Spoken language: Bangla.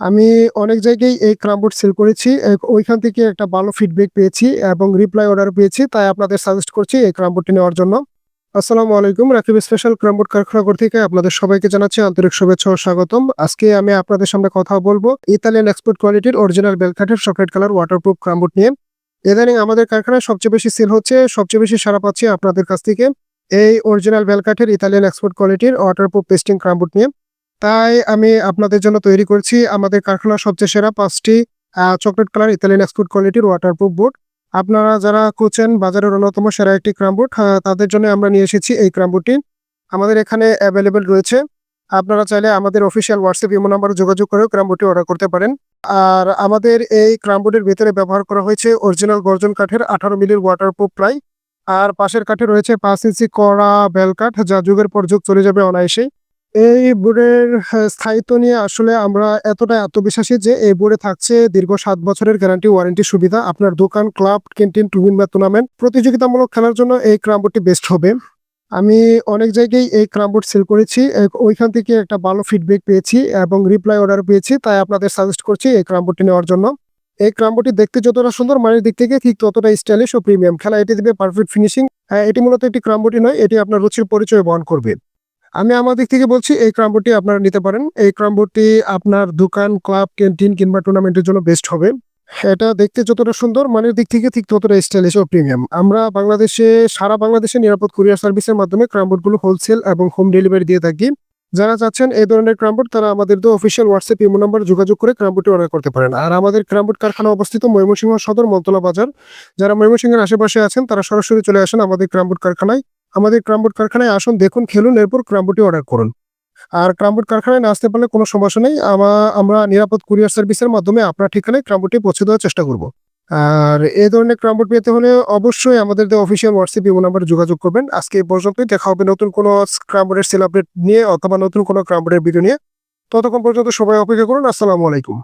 আমি অনেক জায়গায় এই ক্রামবোর্ড সেল করেছি ওইখান থেকে একটা ভালো ফিডব্যাক পেয়েছি এবং রিপ্লাই অর্ডার পেয়েছি, তাই আপনাদের সাজেস্ট করছি এই ক্রামবোর্ডটি নেওয়ার জন্য। আসসালামু আলাইকুম, রাকিব স্পেশাল ক্রামবোর্ড কারখানাগর থেকে আপনাদের সবাইকে জানাচ্ছি আন্তরিক শুভেচ্ছা ও স্বাগতম। আজকে আমি আপনাদের সামনে কথা বলব ইতালিয়ান এক্সপোর্ট কোয়ালিটির original বেলকাঠের chocolate colour waterproof carrom board নিয়ে। ইদানিং আমাদের কারখানায় সবচেয়ে বেশি সেল হচ্ছে, সবচেয়ে বেশি সারা পাচ্ছি আপনাদের কাছ থেকে এই অরিজিনাল বেলকাঠের ইতালিয়ান এক্সপোর্ট কোয়ালিটির ওয়াটারপ্রুফ পেস্টিং ক্রামবোর্ড নিয়ে। তাই আমি আপনাদের জন্য তৈরি করছি আমাদের কারখানার সবচেয়ে সেরা পাঁচটি চকলেট কালার ইতালিয়ান এক্সপোর্ট কোয়ালিটির ওয়াটারপ্রুফ বোর্ড আপনারা যারা খুঁজছেন বাজারের অন্যতম সেরা একটি ক্রামবোর্ড তাদের জন্য আমরা নিয়ে এসেছি এই ক্রামবোর্ডটি আমাদের এখানে অ্যাভেলেবেল রয়েছে। আপনারা চাইলে আমাদের অফিসিয়াল হোয়াটসঅ্যাপ ইমো নাম্বারে যোগাযোগ করেও ক্রামবোর্ডটি অর্ডার করতে পারেন। আর আমাদের এই ক্রামবোর্ডের ভিতরে ব্যবহার করা হয়েছে অরিজিনাল গর্জন কাঠের আঠারো মিলির ওয়াটারপ্রুফ প্লাই আর পাশের কাঠে রয়েছে পাঁচ ইঞ্চি কড়া বেল কাঠ যা যুগের পর যুগ চলে যাবে অনায়াসে এই বোর্ডের স্থায়িত্ব নিয়ে আসলে আমরা এতটাই আত্মবিশ্বাসী যে এই বোর্ডে থাকছে দীর্ঘ সাত বছরের গ্যারান্টি ওয়ারেন্টি সুবিধা। আপনার দোকান ক্লাব ক্যান্টিন টুর্নামেন্ট বা টুর্নামেন্ট প্রতিযোগিতামূলক খেলার জন্য এই ক্রামবোর্ডটি বেস্ট হবে। আমি অনেক জায়গায় এই ক্রামবোর্ড সেল করেছি। ওইখান থেকে একটা ভালো ফিডব্যাক পেয়েছি এবং রিপ্লাই অর্ডার পেয়েছি, তাই আপনাদের সাজেস্ট করছি এই ক্রামবোর্ডটি নেওয়ার জন্য। এই ক্রামবোর্ডটি দেখতে যতটা সুন্দর, মানের দিক থেকে ঠিক ততটা স্টাইলিশ ও প্রিমিয়াম খেলা এটি দেবে পারফেক্ট ফিনিশিং এটি মূলত একটি ক্রামবোর্ডই নয়, এটি আপনার রুচির পরিচয় বহন করবে। আমি আমার দিক থেকে বলছি, এই ক্রামবোর্ডটি আপনারা নিতে পারেন। এই ক্রামবোর্ডটি আপনার দোকান, ক্লাব, ক্যান্টিন কিংবা টুর্নামেন্টের জন্য বেস্ট হবে। এটা দেখতে যতটা সুন্দর, মানের দিক থেকে ঠিক ততটা স্টাইলিশ ও প্রিমিয়াম। আমরা বাংলাদেশে, সারা বাংলাদেশে নিরাপদ কুরিয়ার সার্ভিসের মাধ্যমে ক্রামবোর্ডগুলো হোলসেল এবং হোম ডেলিভারি দিয়ে থাকি। যারা চাচ্ছেন এই ধরনের ক্রামবোর্ড তারা আমাদের তো অফিসিয়াল হোয়াটসঅ্যাপ ইমো নাম্বার যোগাযোগ করে ক্রামবোর্ডটি অর্ডার করতে পারেন। আর আমাদের ক্রামবোর্ড কারখানা অবস্থিত ময়মনসিংহ সদর মলতলা বাজার, যারা ময়মনসিংহের আশেপাশে আছেন, তারা সরাসরি চলে আসেন আমাদের ক্রামবোর্ড কারখানায়। আমাদের ক্রামবোর্ড কারখানায় আসুন, দেখুন, খেলুন, এরপর ক্রামবোর্ডটি অর্ডার করুন। আর ক্রামবোর্ড কারখানায় না আসতে পারলে কোনো সমস্যা নেই। আমরা নিরাপদ কুরিয়ার সার্ভিসের মাধ্যমে আপনার ঠিকানায় ক্রামবোর্ডটি পৌঁছে দেওয়ার চেষ্টা করব। আর এই ধরনের ক্রামবোর্ড পেতে হলে অবশ্যই আমাদের অফিসিয়াল হোয়াটসঅ্যাপ ইমো নাম্বারে যোগাযোগ করবেন। আজকে এই পর্যন্তই। দেখা হবে নতুন কোনো ক্রামবোর্ডের সেল আপডেট নিয়ে অথবা নতুন কোনো ক্রামবোর্ডের ভিডিও নিয়ে। ততক্ষণ পর্যন্ত সবাই অপেক্ষা করুন। আসসালামু আলাইকুম।